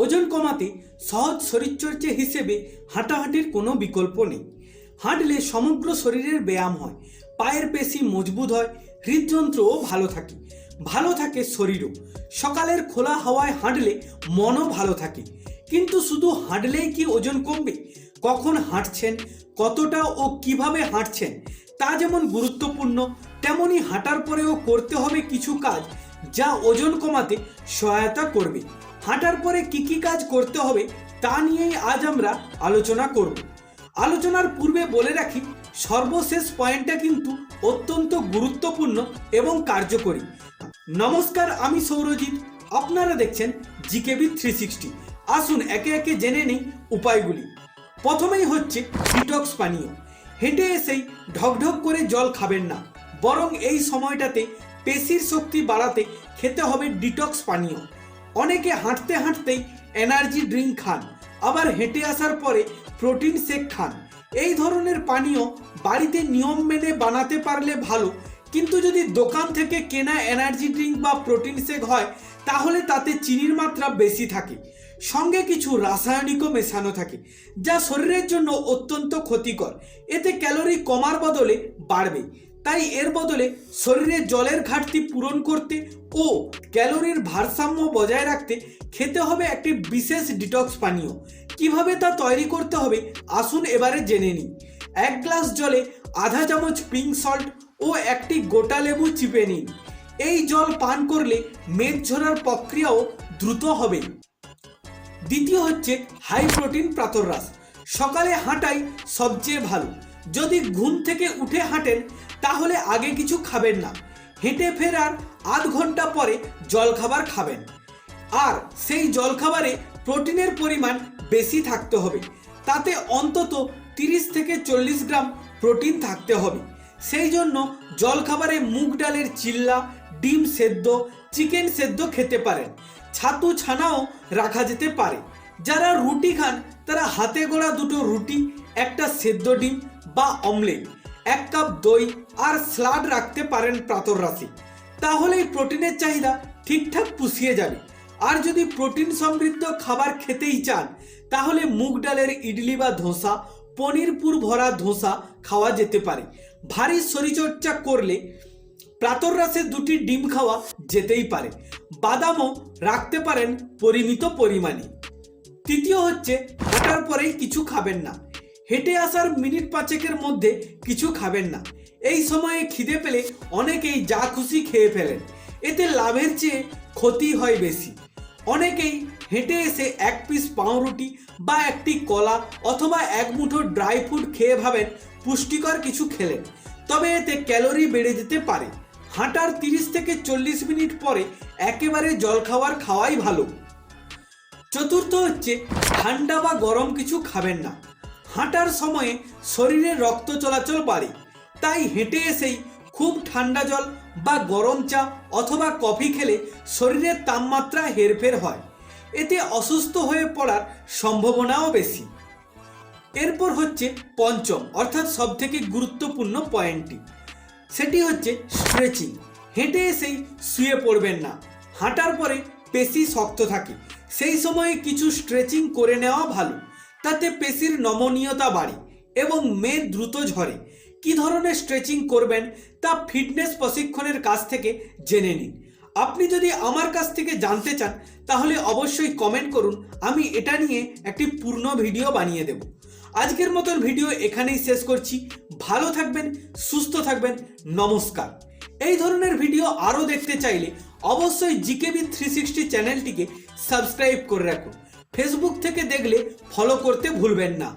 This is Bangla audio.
ওজন কমাতে সহজ শরীরচর্চা হিসেবে হাঁটাহাঁটির কোনো বিকল্প নেই। হাঁটলে সমগ্র শরীরের ব্যায়াম হয়, পায়ের পেশি মজবুত হয়, হৃদযন্ত্রও ভালো থাকে ভালো থাকে শরীরও। সকালের খোলা হাওয়ায় হাঁটলে মনও ভালো থাকে। কিন্তু শুধু হাঁটলেই কি ওজন কমবে? কখন হাঁটছেন? কতটা ও কীভাবে হাঁটছেন? তা যেমন গুরুত্বপূর্ণ, তেমনি হাঁটার পরেও করতে হবে কিছু কাজ যা ওজন কমাতে সহায়তা করবে। হাঁটার পরে কি কি কাজ করতে হবে তা নিয়েই আজ আমরা আলোচনা করব। আলোচনার পূর্বে বলে রাখি, সর্বশেষ পয়েন্টটা কিন্তু অত্যন্ত গুরুত্বপূর্ণ এবং কার্যকরী। নমস্কার, আমি সৌরজিৎ। আপনারা দেখছেন জিকেবি থ্রি সিক্সটি। আসুন একে একে জেনে নিই উপায়গুলি। প্রথমেই হচ্ছে ডিটক্স পানীয়। হেঁটে এসেই ঢকঢক করে জল খাবেন না। বরং এই সময়টাতে পেশির শক্তি বাড়াতে খেতে হবে ডিটক্স পানীয়। অনেকে হাঁটতে হাঁটতেই এনার্জি ড্রিঙ্ক খান, আবার হেঁটে আসার পরে প্রোটিন শেক খান। এই ধরনের পানীয় বাড়িতে নিয়ম মেনে বানাতে পারলে ভালো, কিন্তু যদি দোকান থেকে কেনা এনার্জি ড্রিঙ্ক বা প্রোটিন শেক হয়, তাহলে তাতে চিনির মাত্রা বেশি থাকে। সঙ্গে কিছু রাসায়নিকও মেশানো থাকে, যা শরীরের জন্য অত্যন্ত ক্ষতিকর। এতে ক্যালোরি কমার বদলে বাড়বে। তাই এর বদলে শরীরে জলের ঘাটতি পূরণ করতে ও ক্যালোরির ভারসাম্য বজায় রাখতে খেতে হবে একটি বিশেষ ডিটক্স পানীয়। কীভাবে তা তৈরি করতে হবে আসুন এবারে জেনে নিই। এক গ্লাস জলে আধা চামচ পিঙ্ক সল্ট ও একটি গোটা লেবু চিপে নিন। এই জল পান করলে মেদ ঝরার প্রক্রিয়াও দ্রুত হবে। দ্বিতীয় হচ্ছে হাই প্রোটিন প্রাতরাস সকালে হাঁটাই সবচেয়ে ভালো। যদি ঘুম থেকে উঠে হাঁটেন, তাহলে আগে কিছু খাবেন না। হেঁটে ফেরার আধ ঘণ্টা পরে জলখাবার খাবেন। আর সেই জলখাবারে প্রোটিনের পরিমাণ বেশি থাকতে হবে। তাতে অন্তত তিরিশ থেকে চল্লিশ গ্রাম প্রোটিন থাকতে হবে। সেই জন্য জলখাবারে মুগ ডালের চিল্লা, ডিম সেদ্ধ, চিকেন সেদ্ধ খেতে পারেন। ছাতু ছানাও রাখা যেতে পারে। যারা রুটি খান, তারা হাতে গোড়া দুটো রুটি, একটা সেদ্ধ ডিম বা অমলেট, এক কাপ দই আর স্লাড রাখতে পারেন প্রাতর রাশি। তাহলেই প্রোটিনের চাহিদা ঠিকঠাক পুষিয়ে যাবে। আর যদি প্রোটিন সমৃদ্ধ খাবার খেতেই চান, তাহলে মুগ ডালের ইডলি বা ধোসা পনিরপুর ভরা ধোসা খাওয়া যেতে পারে। ভারী শরীরচর্চা করলে প্রাতরাসে দুটি ডিম খাওয়া যেতেই পারে। বাদামও রাখতে পারেন পরিমিত পরিমাণে। তৃতীয় হচ্ছে হাঁটার পরেই কিছু খাবেন না। হেঁটে আসার মিনিট পাঁচেকের মধ্যে কিছু খাবেন না। এই সময়ে খিদে পেলে অনেকেই যা খুশি খেয়ে ফেলেন। এতে লাভের চেয়ে ক্ষতি হয় বেশি। অনেকেই হেঁটে এসে এক পিস পাউরুটি বা একটি কলা অথবা এক মুঠো ড্রাই ফ্রুট খেয়ে ভাবেন পুষ্টিকর কিছু খেলেন। তবে এতে ক্যালোরি বেড়ে যেতে পারে। হাঁটার তিরিশ থেকে চল্লিশ মিনিট পরে একেবারে জল খাওয়ার খাওয়াই ভালো। চতুর্থ হচ্ছে ঠান্ডা বা গরম কিছু খাবেন না। হাঁটার সময়ে শরীরে রক্ত চলাচল বাড়ে। তাই হেঁটে এসেই খুব ঠান্ডা জল বা গরম চা অথবা কফি খেলে শরীরের তাপমাত্রা হেরফের হয়। এতে অসুস্থ হয়ে পড়ার সম্ভাবনাও বেশি। এরপর হচ্ছে পঞ্চম, অর্থাৎ সবথেকে গুরুত্বপূর্ণ পয়েন্টটি। সেটি হচ্ছে স্ট্রেচিং। হেঁটে এসেই শুয়ে পড়বেন না। হাঁটার পরে পেশি শক্ত থাকে। সেই সময়ে কিছু স্ট্রেচিং করে নেওয়া ভালো। তাতে পেশির নমনীয়তা বাড়ে এবং মেদ দ্রুত ঝরে। কি ধরনের স্ট্রেচিং করবেন তা ফিটনেস প্রশিক্ষণের কাছ থেকে জেনে নিন। আপনি যদি আমার কাছ থেকে জানতে চান, তাহলে অবশ্যই কমেন্ট করুন। আমি এটা নিয়ে একটি পূর্ণ ভিডিও বানিয়ে দেব। আজকের মতন ভিডিও এখানেই শেষ করছি। ভালো থাকবেন, সুস্থ থাকবেন, নমস্কার। এই ধরনের ভিডিও আরও দেখতে চাইলে অবশ্যই জিকেবি থ্রি সিক্সটি চ্যানেলটিকে সাবস্ক্রাইব করে রাখুন। ফেসবুক থেকে দেখলে ফলো করতে ভুলবেন না।